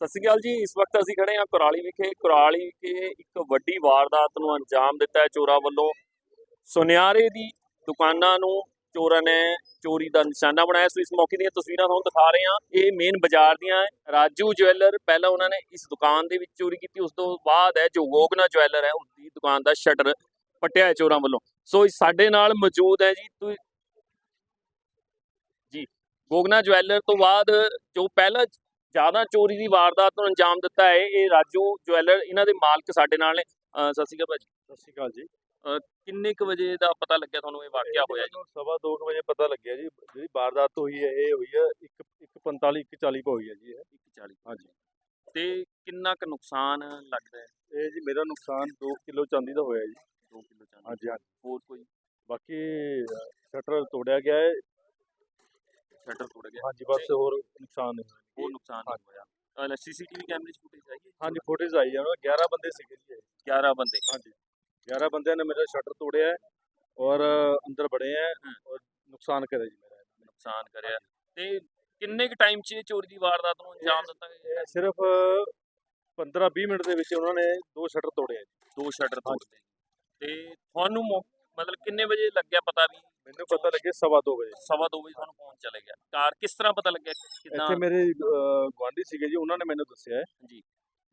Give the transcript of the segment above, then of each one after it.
ਸਤਿ ਸ਼੍ਰੀ ਅਕਾਲ ਜੀ। ਇਸ ਵਕਤ ਅਸੀਂ ਖੜੇ ਹਾਂ ਕੁਰਾਲੀ ਵਿਖੇ। ਕੁਰਾਲੀ ਵਿਖੇ ਇੱਕ ਵੱਡੀ ਵਾਰਦਾਤ ਨੂੰ ਅੰਜਾਮ ਦਿੱਤਾ ਹੈ ਚੋਰਾਂ ਵੱਲੋਂ। ਸੁਨਿਆਰੇ ਦੀ ਦੁਕਾਨਾਂ ਨੂੰ ਚੋਰਾਂ ਨੇ ਚੋਰੀ ਦਾ ਨਿਸ਼ਾਨਾ ਬਣਾਇਆ। ਸੋ ਇਸ ਮੌਕੇ ਦੀਆਂ ਤਸਵੀਰਾਂ ਤੁਹਾਨੂੰ ਦਿਖਾ ਰਹੇ ਹਾਂ। ਇਹ ਮੇਨ ਬਾਜ਼ਾਰ ਦੀਆਂ ਹੈ। ਰਾਜੂ ਜਵੈਲਰ ਪਹਿਲਾਂ ਉਹਨਾਂ ਨੇ ਇਸ ਦੁਕਾਨ ਦੇ ਵਿੱਚ ਚੋਰੀ ਕੀਤੀ। ਉਸ ਤੋਂ ਬਾਅਦ ਹੈ, ਜੋ ਗੋਗਨਾ ਜਵੈਲਰ ਹੈ ਉਸਦੀ ਦੁਕਾਨ ਦਾ ਸ਼ਟਰ ਪੱਟਿਆ ਹੈ ਚੋਰਾਂ ਵੱਲੋਂ। ਸੋ ਸਾਡੇ ਨਾਲ ਮੌਜੂਦ ਹੈ ਜੀ। ਜੀ। ਗੋਗਨਾ ਜਵੈਲਰ ਤੋਂ ਬਾਅਦ ਜੋ ਪਹਿਲਾਂ ਜ਼ਿਆਦਾ ਚੋਰੀ ਦੀ ਵਾਰਦਾਤ ਨੂੰ ਅੰਜਾਮ ਦਿੱਤਾ ਹੈ। ਇਹ ਰਾਜੂ ਜਵੈਲਰ ਇਹਨਾਂ ਦੇ ਮਾਲਕ ਸਾਡੇ ਨਾਲ ਨੇ। ਅਹ ਸਤਿ ਸ਼੍ਰੀ ਅਕਾਲ ਭਾਜੀ। ਸਤਿ ਸ਼੍ਰੀ ਅਕਾਲ ਜੀ। ਕਿੰਨੇ ਕੁ ਵਜੇ ਦਾ ਪਤਾ ਲੱਗਿਆ ਤੁਹਾਨੂੰ ਇਹ ਵਾਕਿਆ ਹੋਇਆ ਜੀ? ਸਵਾ ਦੋ ਕੁ ਵਜੇ ਪਤਾ ਲੱਗਿਆ ਜੀ। ਜਿਹੜੀ ਵਾਰਦਾਤ ਹੋਈ ਹੈ ਇਹ ਹੋਈ ਹੈ 1 1:45 1:40 ਪਾ ਹੋਈ ਹੈ ਜੀ ਇਹ। 140 ਹਾਂਜੀ। ਤੇ ਕਿੰਨਾ ਕੁ ਨੁਕਸਾਨ ਲੱਗਦਾ ਹੈ? ਇਹ ਜੀ ਮੇਰਾ ਨੁਕਸਾਨ 2 ਕਿਲੋ ਚਾਂਦੀ ਦਾ ਹੋਇਆ ਜੀ। 2 ਕਿਲੋ ਚਾਂਦੀ। ਹਾਂਜੀ ਹਾਂਜੀ। ਹੋਰ ਕੋਈ? ਬਾਕੀ ਸ਼ਟਰ ਤੋੜਿਆ ਗਿਆ ਹੈ। ਸ਼ਟਰ ਟੁੱਟ ਗਿਆ। ਹਾਂਜੀ ਬਸ ਹੋਰ ਨੁਕਸਾਨ ਨਹੀਂ। ਹੋਇਆ ਹੋਰ ਨੁਕਸਾਨ ਹੋਇਆ। ਸੀਸੀਟੀਵੀ ਕੈਮਰੇ 'ਚ ਫੁਟੇਜ ਆਈ ਹੈ? ਹਾਂਜੀ ਫੁਟੇਜ ਆਈ ਹੈ। 11 ਬੰਦੇ ਸੀਗੇ ਜੀ ਇਹ। 11 ਬੰਦੇ। ਹਾਂਜੀ। 11 ਬੰਦਿਆਂ ਨੇ ਮੇਰਾ ਸ਼ਟਰ ਤੋੜਿਆ ਹੈ ਔਰ ਅੰਦਰ ਬੜੇ ਹੈ। ਔਰ ਨੁਕਸਾਨ ਕਰਿਆ ਜੀ ਮੇਰਾ। ਨੁਕਸਾਨ ਕਰਿਆ। ਤੇ ਕਿੰਨੇ ਕੁ ਟਾਈਮ 'ਚ ਇਹ ਚੋਰੀ ਦੀ ਵਾਰਦਾਤ ਨੂੰ ਅੰਜਾਮ ਦਿੱਤਾ ਗਿਆ? ਸਿਰਫ 15-20 ਮਿੰਟ ਦੇ ਵਿੱਚ ਉਹਨਾਂ ਨੇ ਦੋ ਸ਼ਟਰ ਤੋੜਿਆ ਜੀ। ਦੋ ਸ਼ਟਰ ਤੋੜਦੇ ਤੇ ਤੁਹਾਨੂੰ ਮਤਲਬ ਕਿੰਨੇ ਵਜੇ ਲੱਗਿਆ ਪਤਾ ਵੀ? ਮੈਨੂੰ ਪਤਾ ਲੱਗੇ ਸਵਾ ਦੋ ਵਜੇ। ਸਵਾ ਵਜੇ ਤੁਹਾਨੂੰ ਫੋਨ ਚਲੇ ਗਿਆ। ਕਾਰ ਕਿਸ ਤਰ੍ਹਾਂ ਪਤਾ ਲੱਗਿਆ ਕਿਦਾਂ? ਇੱਥੇ ਮੇਰੇ ਗਵਾਂਢੀ ਸੀਗੇ ਜੀ ਉਹਨਾਂ ਨੇ ਮੈਨੂੰ ਦੱਸਿਆ ਜੀ।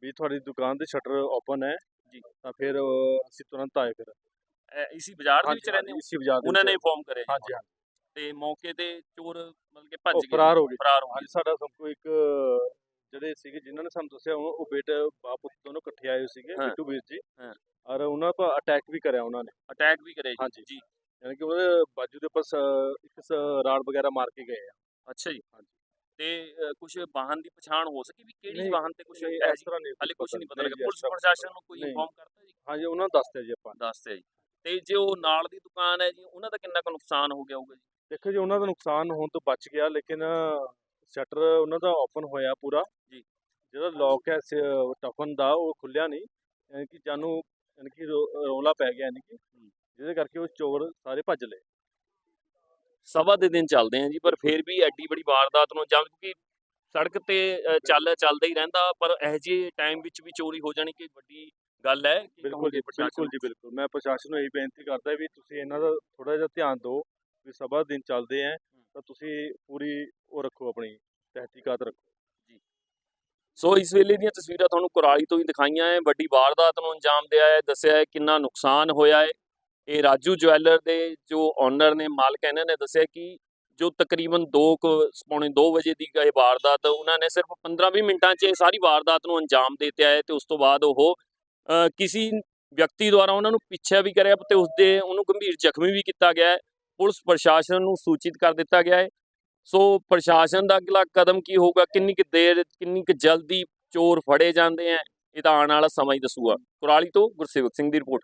ਵੀ ਤੁਹਾਡੀ ਦੁਕਾਨ ਦੇ ਸ਼ਟਰ ਓਪਨ ਹੈ। ਜੀ। ਤਾਂ ਫਿਰ ਅਸੀਂ ਤੁਰੰਤ ਆਏ ਫਿਰ। ਇਸੀ ਬਾਜ਼ਾਰ ਦੇ ਵਿੱਚ ਰਹਿੰਦੇ ਹੋ? ਇਸੀ ਬਾਜ਼ਾਰ ਦੇ ਉਹਨਾਂ। ਨੇ ਇਨਫੋਰਮ ਕਰਿਆ ਹਾਂਜੀ ਹਾਂਜੀ। ਤੇ ਮੌਕੇ ਤੇ ਚੋਰ ਮਤਲਬ ਕਿ ਭੱਜ ਗਏ ਫਰਾਰ ਹੋ ਗਏ। ਫਰਾਰ ਹੋ ਗਏ। ਸਾਡਾ ਸਭ ਕੋ ਇੱਕ ਜਿਹੜੇ ਸੀਗੇ ਜਿਨ੍ਹਾਂ ਨੇ ਸਾਨੂੰ ਦੱਸਿਆ ਉਹ ਉਹ ਬੇਟੇ ਬਾਪ ਪੁੱਤ ਦੋਨੋਂ ਇਕੱਠੇ ਆਏ ਹੋਏ ਸੀਗੇ ਹਾਂ। ਬਿੱਟੂ ਵੀਰ ਜੀ। ਹਾਂ। ਔਰ ਉਹਨਾਂ ਪਰ ਅਟੈਕ ਵੀ ਕਰਿਆ ਉਹਨਾਂ ਨੇ। ਅਟੈਕ ਵੀ ਕਰਿਆ ਜੀ। ਹਾਂਜੀ। ਜੀ। ਯਾਨੀ ਕਿ ਉਹਦੇ ਬਾਜੂ ਦੇ ਉੱਪਰ ਸ- ਇੱਕ ਸ- ਰਾੜ ਵਗੈਰਾ ਮਾਰ ਕੇ ਗਏ ਆ। ਅੱਛਾ ਜੀ। ਹਾਂਜੀ। ਤੇ ਕੁਝ ਵਾਹਨ ਦੀ ਪਛਾਣ ਹੋ ਸਕੀ ਵੀ ਕਿਹੜੀ ਨਹੀਂ, ਵਾਹਨ ਤੇ ਕੁਝ ਹੈ ਇਸ ਤਰ੍ਹਾਂ ਨਹੀਂ ਹਲੇ ਕੁਝ ਨਹੀਂ ਪਤਾ ਲੱਗਾ। ਪੁਲਿਸ ਪ੍ਰਸ਼ਾਸਨ ਨੂੰ ਕੋਈ ਨਹੀਂ। ਇਨਫੋਰਮ ਕਰਤਾ ਜੀ? ਹਾਂਜੀ ਉਹਨਾਂ ਨੂੰ ਦੱਸਦੇ ਜੀ ਆਪਾਂ ਦੱਸਦੇ ਜੀ। ਤੇ ਜੇ ਉਹ ਨਾਲ ਦੀ ਦੁਕਾਨ ਹੈ ਜੀ ਉਹਨਾਂ ਦਾ ਕਿੰਨਾ ਕੁ ਨੁਕਸਾਨ ਹੋ ਗਿਆ ਹੋਊਗਾ ਜੀ? ਦੇਖੋ ਜੀ ਉਹਨਾਂ ਦਾ ਨੁਕਸਾਨ ਹੋਣ ਤੋਂ ਬਚ ਗਿਆ ਲੇਕਿਨ ਸ਼ਟਰ ਉਹਨਾਂ ਦਾ ਓਪਨ ਹੋਇਆ ਪੂਰਾ। ਜੀ। ਜਿਹੜਾ ਲੌਕ ਹੈ ਟਫਨ ਦਾ ਉਹ ਖੁੱਲਿਆ ਨਹੀਂ। ਯਾਨੀ ਕਿ ਜਾਨੂੰ ਯਾਨੀ ਕਿ ਰੌਲਾ ਪੈ ਗਿਆ ਯਾਨੀ ਕਿ। ਜਿਹਦੇ ਕਰਕੇ ਉਹ ਚੋਰ ਸਾਰੇ ਭੱਜ ਲਏ। ਸਵਾ ਦੇ ਦਿਨ ਚੱਲਦੇ ਆ ਜੀ ਪਰ ਫਿਰ ਵੀ ਐਡੀ ਬੜੀ ਵਾਰਦਾਤ ਨੂੰ ਅੰਜਾਮ ਕਿਉਂਕਿ ਸੜਕ ਤੇ ਚੱਲ ਚੱਲਦਾ ਹੀ ਰਹਿੰਦਾ ਪਰ ਇਹ ਜਿਹੇ ਟਾਈਮ ਵਿੱਚ ਵੀ ਚੋਰੀ ਹੋ ਜਾਣੀ ਕਿ ਵੱਡੀ ਗੱਲ ਹੈ ਬਿਲਕੁਲ ਜੀ ਬਿਲਕੁਲ ਜੀ ਬਿਲਕੁਲ। ਮੈਂ ਪ੍ਰਸ਼ਾਸਨ ਨੂੰ ਇਹੀ ਬੇਨਤੀ ਕਰਦਾ ਵੀ ਤੁਸੀਂ ਇਹਨਾਂ ਦਾ ਥੋੜਾ ਜਿਹਾ ਧਿਆਨ ਦਿਓ ਵੀ ਸਭਾ ਦਿਨ ਚੱਲਦੇ ਆ। ਤਾਂ ਤੁਸੀਂ ਪੂਰੀ ਉਹ ਰੱਖੋ ਆਪਣੀ ਤਹਿਕੀਕਾਤ ਰੱਖੋ। ਸੋ ਇਸ ਵੇਲੇ ਦੀਆਂ ਤਸਵੀਰਾਂ ਤੁਹਾਨੂੰ ਕੁਰਾਲੀ ਤੋਂ ਹੀ ਦਿਖਾਈਆਂ ਹੈ ਵੱਡੀ ਵਾਰਦਾਤ ਨੂੰ ਅੰਜਾਮ ਦਿਆ ਹੈ ਦੱਸਿਆ ਹੈ ਕਿੰਨਾ ਨੁਕਸਾਨ ਹੋਇਆ ਹੈ ਇਹ ਰਾਜੂ ਜਵੈਲਰ ਦੇ ਜੋ ਓਨਰ ਨੇ ਮਾਲਕ ਇਹਨਾਂ ਨੇ ਦੱਸਿਆ ਕਿ ਜੋ ਤਕਰੀਬਨ 2 ਪੌਣੇ 2 ਵਜੇ ਦੀ ਇਹ ਵਾਰਦਾਤ ਉਹਨਾਂ ਨੇ ਸਿਰਫ 15-20 ਮਿੰਟਾਂ 'ਚ ਇਹ ਸਾਰੀ ਵਾਰਦਾਤ ਨੂੰ ਅੰਜਾਮ ਦੇ ਦਿੱਤਾ ਹੈ ਤੇ ਉਸ ਤੋਂ ਬਾਅਦ ਉਹ ਅ, ਕਿਸੇ ਵਿਅਕਤੀ ਦੁਆਰਾ ਉਹਨਾਂ ਨੂੰ ਪਿੱਛਾ ਵੀ ਕਰਿਆ ਤੇ ਉਸ ਦੇ ਉਹਨੂੰ ਗੰਭੀਰ ਜ਼ਖਮੀ ਵੀ ਕੀਤਾ ਗਿਆ ਹੈ ਪੁਲਿਸ ਪ੍ਰਸ਼ਾਸਨ ਨੂੰ ਸੂਚਿਤ ਕਰ ਦਿੱਤਾ ਗਿਆ ਹੈ ਸੋ ਪ੍ਰਸ਼ਾਸਨ ਦਾ ਅਗਲਾ ਕਦਮ ਕੀ ਹੋਊਗਾ? ਕਿੰਨੀ ਕੁ ਦੇਰ, ਕਿੰਨੀ ਕੁ ਜਲਦੀ ਚੋਰ ਫੜੇ ਜਾਂਦੇ ਆ? ਇਹ ਤਾਂ ਆਉਣ ਵਾਲਾ ਸਮਾਂ ਹੀ ਦੱਸੂਗਾ। ਕੁਰਾਲੀ ਤੋਂ ਗੁਰਸੇਵਕ ਸਿੰਘ ਦੀ ਰਿਪੋਰਟ।